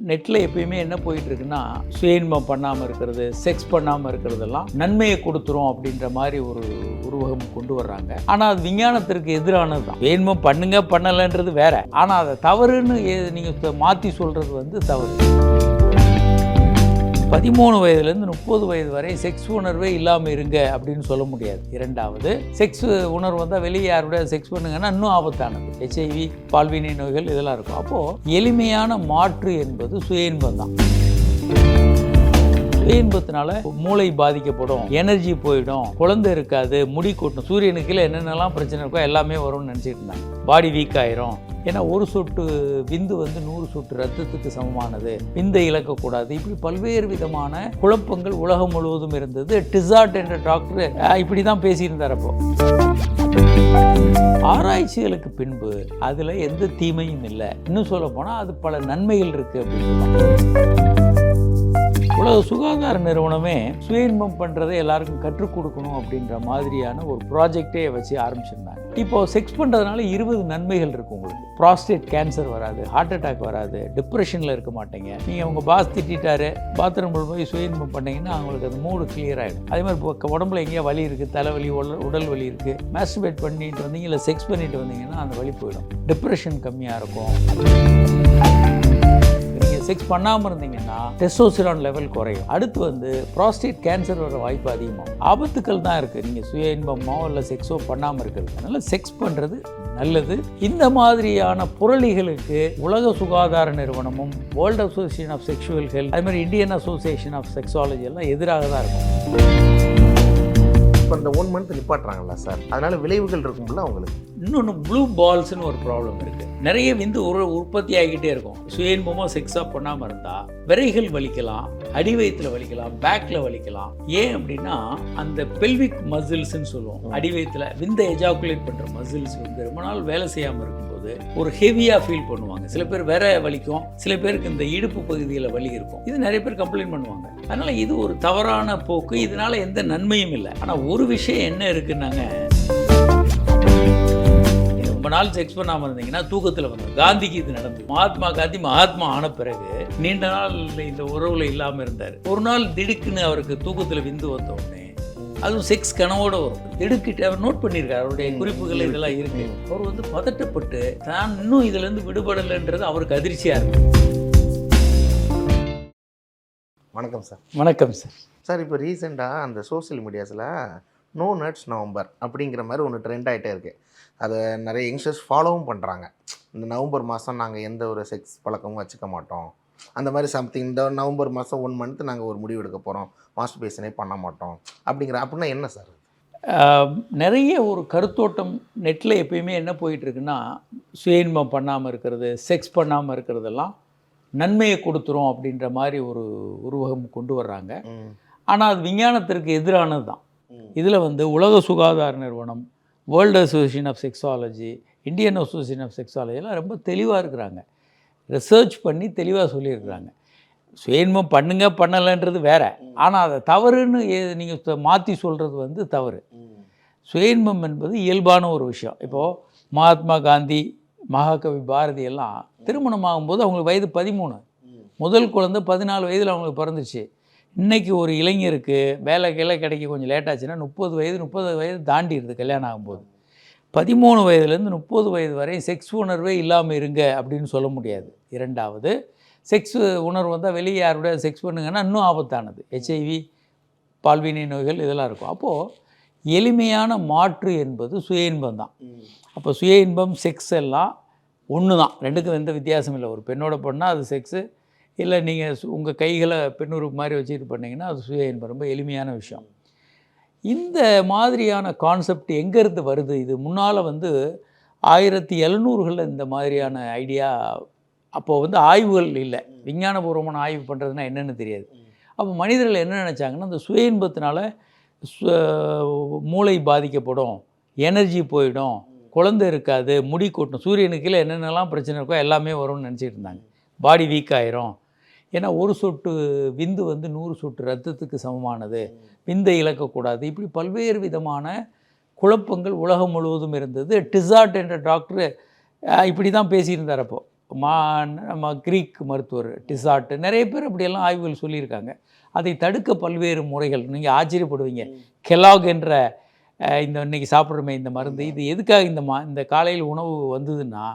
நெட்டில் எப்பயுமே என்ன போயிட்டு இருக்குன்னா சுயன்மம் பண்ணாமல் இருக்கிறது செக்ஸ் பண்ணாமல் இருக்கிறதெல்லாம் நன்மையை கொடுத்துரும் அப்படின்ற மாதிரி ஒரு உருவகம் கொண்டு வர்றாங்க. ஆனால் அது விஞ்ஞானத்திற்கு எதிரானது தான் சுயன்மம் பண்ணுங்க பண்ணலைன்றது வேற. ஆனால் அதை தவறுன்னு நீங்கள் மாற்றி சொல்கிறது வந்து தவறு. பதிமூணு வயதுலேருந்து முப்பது வயது வரை செக்ஸ் உணர்வே இல்லாமல் இருங்க அப்படின்னு சொல்ல முடியாது. இரண்டாவது செக்ஸ் உணர்வு வந்தால் வெளியே யாருடைய செக்ஸ் பண்ணுங்கன்னா இன்னும் ஆபத்தானது. ஹெச்ஐவி பால்வினை நோய்கள் இதெல்லாம் இருக்கும். அப்போது எளிமையான மாற்று என்பது சுய இன்பம் தான் சுய மூளை பாதிக்கப்படும் எனர்ஜி போயிடும் குழந்தை இருக்காது முடி கொட்டும். சூரியனுக்கு என்னென்னலாம் பிரச்சனை இருக்கோ எல்லாமே வரும்னு நினச்சிட்டு இருந்தாங்க. பாடி வீக் ஆயிரும். ஏன்னா ஒரு சொட்டு விந்து வந்து நூறு சொட்டு ரத்தத்துக்கு சமமானது. விந்தை இழக்கக்கூடாது. இப்படி பல்வேறு விதமான குழப்பங்கள் உலகம் முழுவதும் இருந்தது. டிசார்ட் என்ற டாக்டர் இப்படி தான் பேசியிருந்தார் அப்போ. ஆராய்ச்சிகளுக்கு பின்பு அதில் எந்த தீமையும் இல்லை. இன்னும் சொல்ல போனால் அது பல நன்மைகள் இருக்குது அப்படின்னு உலக சுகாதார நிறுவனமே சுய இன்பம் பண்ணுறதை எல்லாருக்கும் கற்றுக் கொடுக்கணும் அப்படின்ற மாதிரியான ஒரு ப்ராஜெக்டே வச்சு ஆரம்பிச்சிருந்தாங்க. இப்போ செக்ஸ் பண்ணுறதுனால இருபது நன்மைகள் இருக்கு உங்களுக்கு. ப்ராஸ்டேட் கேன்சர் வராது ஹார்ட் அட்டாக் வராது டிப்ரெஷனில் இருக்க மாட்டீங்க. நீங்கள் உங்கள் பாஸ் திட்டாரு பாத்ரூம் போய் சுய இன்பம் பண்ணீங்கன்னா அவங்களுக்கு அந்த மூடு கிளியர் ஆகிடும் அதே மாதிரி இப்போ உடம்புல எங்கேயா வலி இருக்குது தலைவலி உடல் உடல் வலி இருக்குது மேஸ்டிபேட் பண்ணிட்டு வந்தீங்க இல்லை செக்ஸ் பண்ணிட்டு வந்தீங்கன்னா அந்த வலி போயிடும். டிப்ரெஷன் கம்மியாக இருக்கும். செக்ஸ் பண்ணாமல் இருந்தீங்கன்னா டெஸ்டோசிரான் லெவல் குறையும். அடுத்து வந்து ப்ராஸ்டேட் கேன்சர் வர வாய்ப்பு அதிகமாகும். ஆபத்துக்கள் தான் இருக்குது நீங்கள் சுய இன்பமோ இல்லை செக்ஸோ பண்ணாமல் இருக்கிறது. அதனால் செக்ஸ் பண்ணுறது நல்லது. இந்த மாதிரியான புரளிகளுக்கு உலக சுகாதார நிறுவனமும் world association of sexual health அதே மாதிரி இந்தியன் அசோசியேஷன் ஆஃப் செக்ஸாலஜி எல்லாம் எதிராக தான் இருக்கும். இப்போ இந்த ஒன் மந்த் நிப்பாட்டுறாங்களா சார் அதனால விளைவுகள் இருக்கும்ல அவங்களுக்கு? இன்னொன்று ப்ளூ பால்ஸ்னு ஒரு ப்ராப்ளம் இருக்குது நிறைய விந்து ஒரு உற்பத்தி ஆகிக்கிட்டே இருக்கும். சுயன்பமாக செக்ஸாக பண்ணாமல் இருந்தால் விரைகள் வலிக்கலாம் அடி வயிற்றுல வலிக்கலாம் பேக்கில் வலிக்கலாம். ஏன் அப்படின்னா அந்த பெல்விக் மசில்ஸ்ன்னு சொல்லுவோம். அடி வயிற்றுல விந்த எஜாக்குலேட் பண்ணுற மசில்ஸ் வந்து ரொம்ப நாள் வேலை செய்யாமல் போது ஒரு ஹெவியாக ஃபீல் பண்ணுவாங்க. சில பேர் வேற வலிக்கும். சில பேருக்கு இந்த இடுப்பு பகுதியில் வலி இருக்கும். இது நிறைய பேர் கம்ப்ளைண்ட் பண்ணுவாங்க. அதனால் இது ஒரு தவறான போக்கு. இதனால் எந்த நன்மையும் இல்லை. ஆனால் ஒரு விஷயம் என்ன இருக்குன்னாங்க. ரொம்ப நாள் செக்ஸ் பண்ணாமல் இருந்தீங்கன்னா தூக்கத்தில் வந்து காந்திக்கு இது நடந்தது. மகாத்மா காந்தி மகாத்மா ஆன பிறகு நீண்ட நாள் இந்த உறவுல இல்லாமல் இருந்தார். ஒரு நாள் திடுக்குன்னு அவருக்கு தூக்கத்தில் விந்து வந்த உடனே அதுவும் செக்ஸ் கனவோட வரும். திடுக்கிட்டு அவர் நோட் பண்ணியிருக்காரு. அவருடைய குறிப்புகள் இதெல்லாம் இருக்கு. அவர் வந்து பதட்டப்பட்டு தான் இன்னும் இதுலேருந்து விடுபடலைன்றது அவருக்கு அதிர்ச்சியாக இருக்கு. வணக்கம் சார். வணக்கம் சார். சார் இப்போ ரீசெண்டாக அந்த சோஷியல் மீடியாஸில் நோ நட்ஸ் நவம்பர் அப்படிங்கிற மாதிரி ஒன்று ட்ரெண்ட் ஆகிட்டே இருக்கு. அதை நிறைய யங்ஸ்டர்ஸ் ஃபாலோவும் பண்ணுறாங்க இந்த நவம்பர் மாதம் நாங்கள் எந்த ஒரு செக்ஸ் பழக்கமும் வச்சுக்க மாட்டோம். அந்த மாதிரி சம்திங் இந்த நவம்பர் மாதம் ஒன் மந்த் நாங்கள் ஒரு முடிவு எடுக்க போகிறோம் மாஸ்டர் பேசனே பண்ண மாட்டோம். அப்படிங்கிற அப்படின்னா என்ன சார் நிறைய ஒரு கருத்தோட்டம் நெட்டில் எப்பயுமே என்ன போயிட்டு இருக்குன்னா சுயன்மம் பண்ணாமல் இருக்கிறது செக்ஸ் பண்ணாமல் இருக்கிறதெல்லாம் நன்மையை கொடுத்துரும் அப்படின்ற மாதிரி ஒரு உருவகம் கொண்டு வர்றாங்க. ஆனால் அது விஞ்ஞானத்திற்கு எதிரானது தான். இதில் வந்து உலக சுகாதார நிறுவனம் world association of sexology Indian association of sexology எல்லாம் ரொம்ப தெளிவாக இருக்கிறாங்க. ரிசர்ச் பண்ணி தெளிவாக சொல்லியிருக்கிறாங்க. சுயன்மம் பண்ணுங்க பண்ணலைன்றது வேற. ஆனால் அதை தவறுன்னு நீங்கள் மாற்றி சொல்கிறது வந்து தவறு. சுயன்மம் என்பது இயல்பான ஒரு விஷயம். இப்போது மகாத்மா காந்தி மகாகவி பாரதி எல்லாம் திருமணம் ஆகும்போது அவங்களுக்கு வயது பதிமூணு. முதல் குழந்தை பதினாலு வயதில் அவங்களுக்கு பிறந்துச்சு இன்றைக்கி ஒரு இளைஞருக்கு வேலை கிளை கிடைக்க கொஞ்சம் லேட்டாச்சுன்னா முப்பது வயது முப்பது வயது தாண்டிடுது கல்யாணம் ஆகும்போது. பதிமூணு வயதுலேருந்து முப்பது வயது வரை செக்ஸ் உணர்வே இல்லாமல் இருங்க அப்படின்னு சொல்ல முடியாது. இரண்டாவது செக்ஸ் உணர்வு வந்தால் வெளியே யாருடைய செக்ஸ் பண்ணுங்கன்னா இன்னும் ஆபத்தானது. ஹெச்ஐவி பால்வினை நோய்கள் இதெல்லாம் இருக்கும். அப்போது எளிமையான மாற்று என்பது சுய இன்பம் தான் அப்போ சுய இன்பம் செக்ஸ் எல்லாம் ஒன்று தான் ரெண்டுக்கும் எந்த வித்தியாசம் இல்லை. ஒரு பெண்ணோட பண்ணால் அது செக்ஸு இல்லை நீங்கள் உங்கள் கைகளை பெண்ணுறுப்பு மாதிரி வச்சுட்டு பண்ணிங்கன்னா அது சுய இன்பம் ரொம்ப எளிமையான விஷயம். இந்த மாதிரியான கான்செப்ட் எங்கேருந்து வருது? இது முன்னால் வந்து ஆயிரத்தி எழுநூறுகளில் இந்த மாதிரியான ஐடியா அப்போது வந்து ஆய்வுகள் இல்லை. விஞ்ஞானபூர்வமான ஆய்வு பண்ணுறதுனா என்னென்னு தெரியாது. அப்போ மனிதர்கள் என்ன நினச்சாங்கன்னா இந்த சுய இன்பத்தினால மூளை பாதிக்கப்படும் எனர்ஜி போயிடும் குழந்தை இருக்காது முடி கொட்டும் சூரியனுக்கு கீழே என்னென்னலாம் பிரச்சனை இருக்கோ எல்லாமே வரும்னு நினச்சிட்டு இருந்தாங்க. பாடி வீக் ஆயிரும். ஏன்னா ஒரு சொட்டு விந்து வந்து நூறு சொட்டு ரத்தத்துக்கு சமமானது. விந்தை இழக்கக்கூடாது. இப்படி பல்வேறு விதமான குழப்பங்கள் உலகம் முழுவதும் இருந்தது. டிசார்ட் என்ற டாக்டர் இப்படி தான் பேசியிருந்தார் அப்போ. மா நம்ம க்ரீக் மருத்துவர் டிசாட்டு நிறைய பேர் அப்படியெல்லாம் ஆய்வுகள் சொல்லியிருக்காங்க. அதை தடுக்க பல்வேறு முறைகள் நீங்கள் ஆச்சரியப்படுவீங்க. கெலாக் என்ற இந்த இன்னைக்கு சாப்பிட்றோமே இந்த மருந்து இது எதுக்காக இந்த மா இந்த காலையில் உணவு வந்ததுன்னா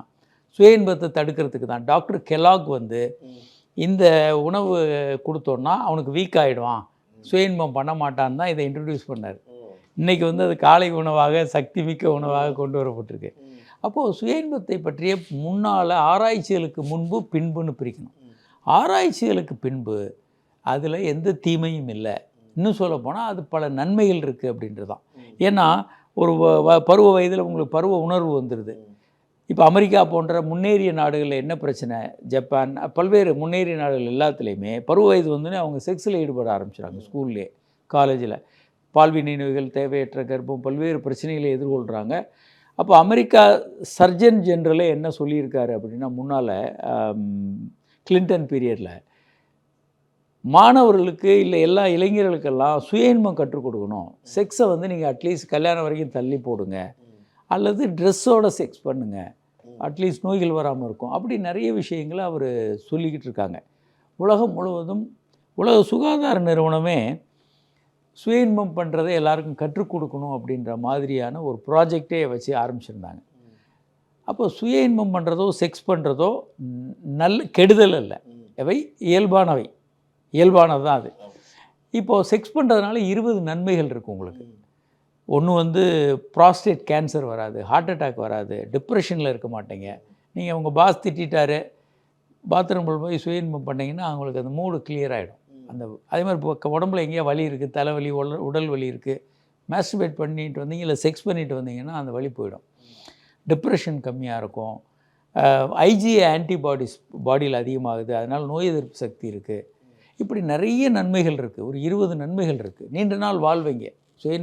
சுய இன்பத்தை தடுக்கிறதுக்கு தான். டாக்டர் கெலாக் வந்து இந்த உணவு கொடுத்தோன்னா அவனுக்கு வீக் ஆகிடுவான் சுய இன்பம் பண்ண மாட்டான்னு தான் இதை இன்ட்ரடியூஸ் பண்ணார். இன்னைக்கு வந்து அது காலை உணவாக சக்தி மிக்க உணவாக கொண்டு வரப்பட்டிருக்கு. அப்போது சுய இன்பத்தை பற்றிய முன்னால் ஆராய்ச்சிகளுக்கு முன்பு பின்புன்னு பிரிக்கணும். ஆராய்ச்சிகளுக்கு பின்பு அதில் எந்த தீமையும் இல்லை. இன்னும் சொல்ல போனால் அது பல நன்மைகள் இருக்குது அப்படின்றது தான் ஏன்னா ஒரு பருவ வயதில் உங்களுக்கு பருவ உணர்வு வந்துடுது இப்போ அமெரிக்கா போன்ற முன்னேறிய நாடுகளில் என்ன பிரச்சனை? ஜப்பான் பல்வேறு முன்னேறிய நாடுகள் எல்லாத்துலேயுமே பருவ வயது வந்துன்னு அவங்க செக்ஸில் ஈடுபட ஆரம்பிச்சிடுறாங்க ஸ்கூல்லே காலேஜில். பால்வினை நோய்கள் தேவையற்ற கர்ப்பம் பல்வேறு பிரச்சனைகளை எதிர்கொள்கிறாங்க அப்போ அமெரிக்கா சர்ஜன் ஜென்ரலே என்ன சொல்லியிருக்காரு அப்படின்னா முன்னால் கிளின்டன் பீரியடில் மாணவர்களுக்கு இல்லை எல்லா இளைஞர்களுக்கெல்லாம் சுயன்மம் கற்றுக் கொடுக்கணும். செக்ஸை வந்து நீங்கள் அட்லீஸ்ட் கல்யாணம் வரைக்கும் தள்ளி போடுங்க. அல்லது ட்ரெஸ்ஸோட செக்ஸ் பண்ணுங்க. அட்லீஸ்ட் நோய்கள் வராமல் இருக்கும். அப்படி நிறைய விஷயங்களை அவர் சொல்லிக்கிட்டு இருக்காங்க. உலகம் முழுவதும் உலக சுகாதார நிறுவனமே சுய இன்பம் பண்ணுறதை எல்லாருக்கும் கற்றுக் கொடுக்கணும் அப்படின்ற மாதிரியான ஒரு ப்ராஜெக்டே வச்சு ஆரம்பிச்சிருந்தாங்க. அப்போ சுய இன்பம் பண்ணுறதோ செக்ஸ் பண்ணுறதோ நல்ல கெடுதல் அல்ல. அவை இயல்பானவை. இயல்பானது தான் அது இப்போது செக்ஸ் பண்ணுறதுனால இருபது நன்மைகள் இருக்குது உங்களுக்கு. ஒன்று வந்து ப்ராஸ்டேட் கேன்சர் வராது ஹார்ட் அட்டாக் வராது டிப்ரெஷனில் இருக்க மாட்டீங்க. நீங்கள் உங்கள் பாஸ் திட்டாரு பாத்ரூமில் போய் சுய இன்பம் பண்ணீங்கன்னா அவங்களுக்கு அந்த மூடு கிளியர் ஆகிடும் அந்த அதே மாதிரி இப்போ உடம்புல எங்கேயா வலி இருக்குது தலைவலி உடல் உடல் வலி இருக்குது மேஸ்டிபேட் பண்ணிட்டு வந்தீங்க இல்லை செக்ஸ் பண்ணிட்டு வந்தீங்கன்னா அந்த வலி போயிடும். டிப்ரெஷன் கம்மியாக இருக்கும். ஐஜிஏ ஆன்டிபாடிஸ் பாடியில் அதிகமாகுது அதனால் நோய் எதிர்ப்பு சக்தி இருக்குது இப்படி நிறைய நன்மைகள் இருக்குது ஒரு இருபது நன்மைகள் இருக்குது நீண்ட நாள் வாழ்வீங்க. சுய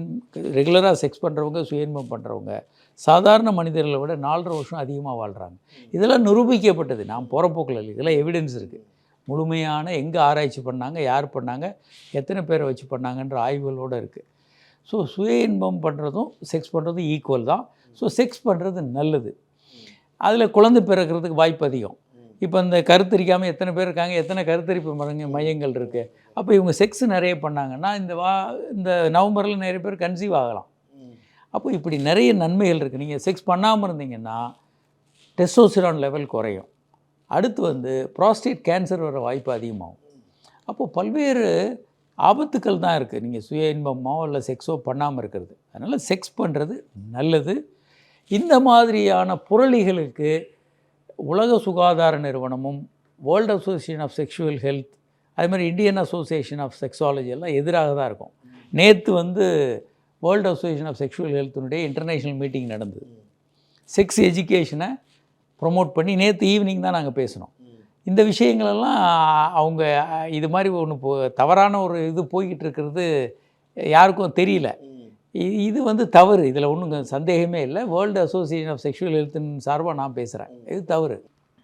ரெகுலராக செக்ஸ் பண்ணுறவங்க சுயன்பம் பண்ணுறவங்க சாதாரண மனிதர்களை விட நாலரை வருஷம் அதிகமாக வாழ்கிறாங்க இதெல்லாம் நிரூபிக்கப்பட்டது. நான் போகிற போக்கில் இல்லை. இதெல்லாம் எவிடன்ஸ் இருக்குது முழுமையான எங்கே ஆராய்ச்சி பண்ணாங்க யார் பண்ணாங்க எத்தனை பேரை வச்சு பண்ணாங்கன்ற ஆய்வுகளோடு இருக்குது ஸோ சுய இன்பம் பண்ணுறதும் செக்ஸ் பண்ணுறதும் ஈக்குவல் தான். ஸோ செக்ஸ் பண்ணுறது நல்லது. அதில் குழந்தை பிறக்கிறதுக்கு வாய்ப்பு அதிகம். இப்போ இந்த கருத்தரிக்காமல் எத்தனை பேர் இருக்காங்க எத்தனை கருத்தரிப்பு மரங்க மையங்கள் இருக்குது அப்போ இவங்க செக்ஸ் நிறைய பண்ணாங்கன்னா இந்த வா இந்த நவம்பரில் நிறைய பேர் கன்சீவ் ஆகலாம். அப்போ இப்படி நிறைய நன்மைகள் இருக்குது நீங்கள் செக்ஸ் பண்ணாமல் இருந்தீங்கன்னா டெஸ்டோசிரான் லெவல் குறையும். அடுத்து வந்து ப்ராஸ்டேட் கேன்சர் வர வாய்ப்பு அதிகமாகும். அப்போது பல்வேறு ஆபத்துக்கள் தான் இருக்குது நீங்கள் சுய இன்பமோ இல்லை செக்ஸோ பண்ணாமல் இருக்கிறது. அதனால் செக்ஸ் பண்ணுறது நல்லது. இந்த மாதிரியான புரளிகளுக்கு உலக சுகாதார நிறுவனமும் world association of sexual health அது மாதிரி இந்தியன் அசோசியேஷன் ஆஃப் செக்ஸாலஜி எல்லாம் எதிராக தான் இருக்கும். நேற்று வந்து வேர்ல்டு அசோசியேஷன் ஆஃப் செக்ஷுவல் ஹெல்த்தினுடைய இன்டர்நேஷ்னல் மீட்டிங் நடந்தது. செக்ஸ் எஜுகேஷனை ப்ரொமோட் பண்ணி நேற்று ஈவினிங் தான் நாங்கள் பேசினோம். இந்த விஷயங்களெல்லாம் அவங்க இது மாதிரி ஒன்று போ தவறான ஒரு இது போய்கிட்டு இருக்கிறது யாருக்கும் தெரியல. இது வந்து தவறு. இதில் ஒன்றும் சந்தேகமே இல்லை. வேர்ல்டு அசோசியேஷன் ஆஃப் செக்ஷுவல் ஹெல்த்தின் சார்பாக நான் பேசுகிறேன் இது தவறு.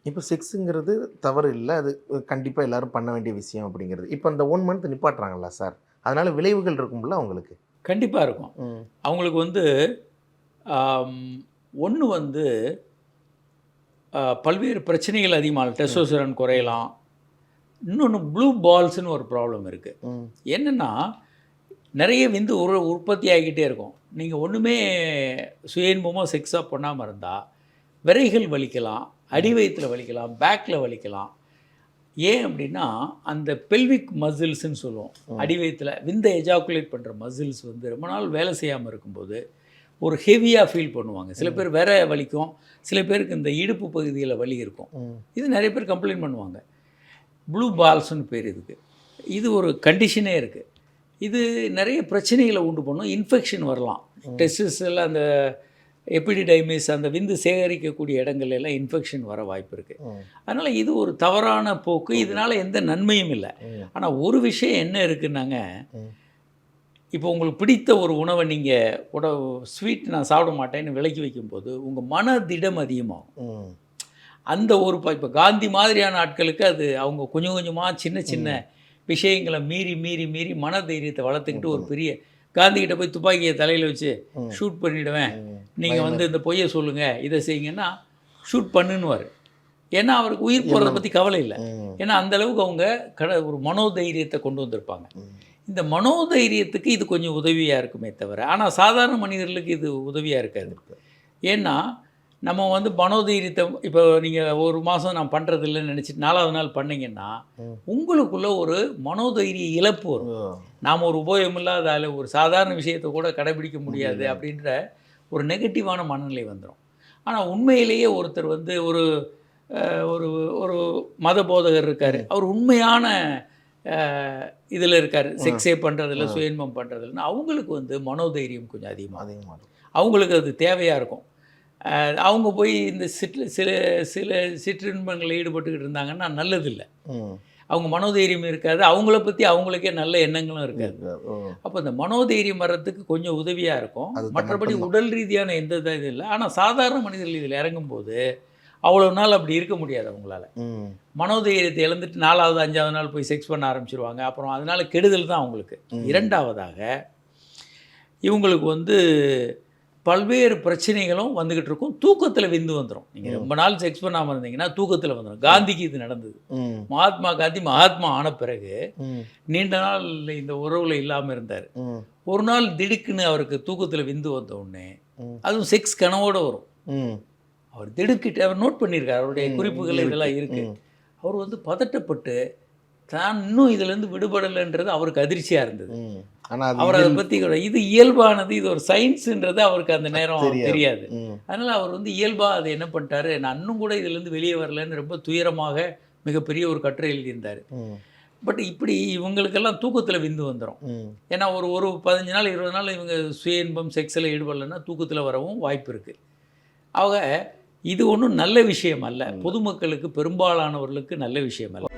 இப்போ செக்ஸுங்கிறது தவறு இல்லை. அது கண்டிப்பாக எல்லாரும் பண்ண வேண்டிய விஷயம் அப்படிங்கிறது. இப்போ இந்த ஒன் மந்த் நிப்பாட்டுறாங்களா சார் அதனால விளைவுகள் இருக்கும்ல அவங்களுக்கு? கண்டிப்பாக இருக்கும். அவங்களுக்கு வந்து ஒன்று வந்து பல்வேறு பிரச்சனைகள் அதிகமாக டெஸ்டோஸ்டரான் குறையலாம். இன்னொன்று ப்ளூ பால்ஸ்னு ஒரு ப்ராப்ளம் இருக்குது என்னென்னா நிறைய விந்து உரு உற்பத்தி ஆகிக்கிட்டே இருக்கும். நீங்கள் ஒன்றுமே சுயன்பமோ செக்ஸாக பண்ணாமல் இருந்தால் விரைகள் வலிக்கலாம் அடி வயித்துல வலிக்கலாம் பேக்கில் வலிக்கலாம். ஏன் அப்படின்னா அந்த பெல்விக் மசில்ஸ்ன்னு சொல்லுவோம். அடி வயித்துல விந்த எஜாக்குலேட் பண்ணுற மசில்ஸ் வந்து ரொம்ப நாள் வேலை செய்யாமல் இருக்கும்போது ஒரு ஹெவியாக ஃபீல் பண்ணுவாங்க. சில பேர் வேற வலிக்கும் சில பேருக்கு இந்த இடுப்பு பகுதியில் வலி இருக்கும். இது நிறைய பேர் கம்ப்ளைண்ட் பண்ணுவாங்க. ப்ளூ பால்ஸ்னு பேர் இதுக்கு. இது ஒரு கண்டிஷனே இருக்குது இது நிறைய பிரச்சனைகளை உண்டு பண்ணும். இன்ஃபெக்ஷன் வரலாம். டெஸ்டிஸ் எல்லாம் அந்த எபிடிடைமிஸ் அந்த விந்து சேகரிக்கக்கூடிய இடங்கள்ல எல்லாம் இன்ஃபெக்ஷன் வர வாய்ப்பு இருக்குது அதனால் இது ஒரு தவறான போக்கு. இதனால் எந்த நன்மையும் இல்லை. ஆனால் ஒரு விஷயம் என்ன இருக்குன்னாங்க. இப்போ உங்களுக்கு பிடித்த ஒரு உணவை நீங்கள் உட ஸ்வீட் நான் சாப்பிட மாட்டேன்னு விலக்கி வைக்கும்போது உங்கள் மனதிடம் அதிகமாகும். ம் அந்த ஒரு இப்போ காந்தி மாதிரியான ஆட்களுக்கு அது அவங்க கொஞ்சம் கொஞ்சமாக சின்ன சின்ன விஷயங்களை மீறி மீறி மீறி மன தைரியத்தை வளர்த்துக்கிட்டு ஒரு பெரிய காந்தி கிட்ட போய் துப்பாக்கியை தலையில் வச்சு. ஷூட் பண்ணிடுவேன். ம். நீங்கள் வந்து இந்த பொய்யை சொல்லுங்கள் இதை செய்யுங்கன்னா ஷூட் பண்ணுன்னுவார். ஏன்னா அவருக்கு உயிர் போகிறத பற்றி கவலை இல்லை. ஏன்னா அந்த அளவுக்கு அவங்க கட ஒரு மனோதைரியத்தை கொண்டு வந்திருப்பாங்க. இந்த மனோதைரியத்துக்கு இது கொஞ்சம் உதவியாக இருக்குமே தவிர ஆனால் சாதாரண மனிதர்களுக்கு இது உதவியாக இருக்காது. ஏன்னா நம்ம வந்து மனோதைரியத்தை இப்போ நீங்கள் ஒரு மாதம் நான் பண்ணுறது இல்லைன்னு நினச்சிட்டு நாலாவது நாள் பண்ணீங்கன்னா. உங்களுக்குள்ள ஒரு மனோதைரிய இழப்பு வரும். நாம் ஒரு உபயோகம் இல்லாத ஆளு ஒரு சாதாரண விஷயத்தை கூட கடைபிடிக்க முடியாது அப்படின்ற ஒரு நெகட்டிவான மனநிலை வந்துடும் ஆனால் உண்மையிலேயே ஒருத்தர் வந்து ஒரு ஒரு ஒரு மத போதகர் இருக்கார். அவர் உண்மையான இதில் இருக்கார். செக்ஸே பண்ணுறதில்ல சுயன்பம் பண்ணுறதில்லன்னா அவங்களுக்கு வந்து மனோதைரியம் கொஞ்சம் அதிகமாக அதிகமாக அவங்களுக்கு அது தேவையாக இருக்கும். அவங்க போய் இந்த சிற்று சில சில சிற்றின்பங்களில் ஈடுபட்டுக்கிட்டு இருந்தாங்கன்னா நல்லதில்லை. அவங்க மனோதைரியம் இருக்காது அவங்கள பற்றி அவங்களுக்கே நல்ல எண்ணங்களும் இருக்காது. அப்போ இந்த மனோதைரியம் வர்றதுக்கு கொஞ்சம் உதவியாக இருக்கும் மற்றபடி. உடல் ரீதியான எந்த இது இல்லை ஆனால் சாதாரண மனிதர்கள் இதில் இறங்கும்போது அவ்வளோ நாள் அப்படி இருக்க முடியாது அவங்களால. மனோதைரியத்தை இழந்துட்டு நாலாவது அஞ்சாவது நாள் போய் செக்ஸ் பண்ண ஆரம்பிச்சிருவாங்க அப்புறம் அதனால கெடுதல் தான் அவங்களுக்கு. இரண்டாவதாக இவங்களுக்கு வந்து பல்வேறு பிரச்சனைகளும் வந்துக்கிட்டு இருக்கும் தூக்கத்தில் விந்து வந்துடும் நீங்கள். ரொம்ப நாள் செக்ஸ் பண்ணாமல் இருந்தீங்கன்னா தூக்கத்தில் வந்துடும் காந்திக்கு இது நடந்தது. மகாத்மா காந்தி மகாத்மா ஆன பிறகு. நீண்ட நாள் இந்த உறவில் இல்லாமல் இருந்தார். ஒரு நாள் திடுக்குன்னு அவருக்கு தூக்கத்தில் விந்து வந்த உடனே. அதுவும் செக்ஸ் கனவோட வரும். அவர் திடுக்கிட்டு அவர் நோட் பண்ணியிருக்காரு அவருடைய. குறிப்புகள். இதெல்லாம் இருக்கு. அவர் வந்து பதட்டப்பட்டு தான் இன்னும் இதுலேருந்து விடுபடலைன்றது அவருக்கு அதிர்ச்சியாக இருந்தது ம். ஆனா அது அவர் அதை. பற்றி இது இயல்பானது இது ஒரு சயின்ஸுன்றது அவருக்கு அந்த நேரம் தெரியாது. அதனால் அவர் வந்து இயல்பாக அதை என்ன பண்ணிட்டாரு நான் இன்னும் கூட இதுலேருந்து வெளியே வரலன்னு ரொம்ப துயரமாக மிகப்பெரிய ஒரு கட்டுரை எழுதியிருந்தார். பட் இப்படி இவங்களுக்கெல்லாம் தூக்கத்தில் விந்து வந்துடும். ஏன்னா ஒரு ஒரு பதினஞ்சு நாள் இருபது நாள் இவங்க சுய இன்பம் செக்ஸில் ஈடுபடலைன்னா தூக்கத்தில் வரவும் வாய்ப்பு இருக்குது அவங்க இது ஒன்றும் நல்ல விஷயம் அல்ல பொதுமக்களுக்கு பெரும்பாலானவர்களுக்கு நல்ல விஷயம் அல்ல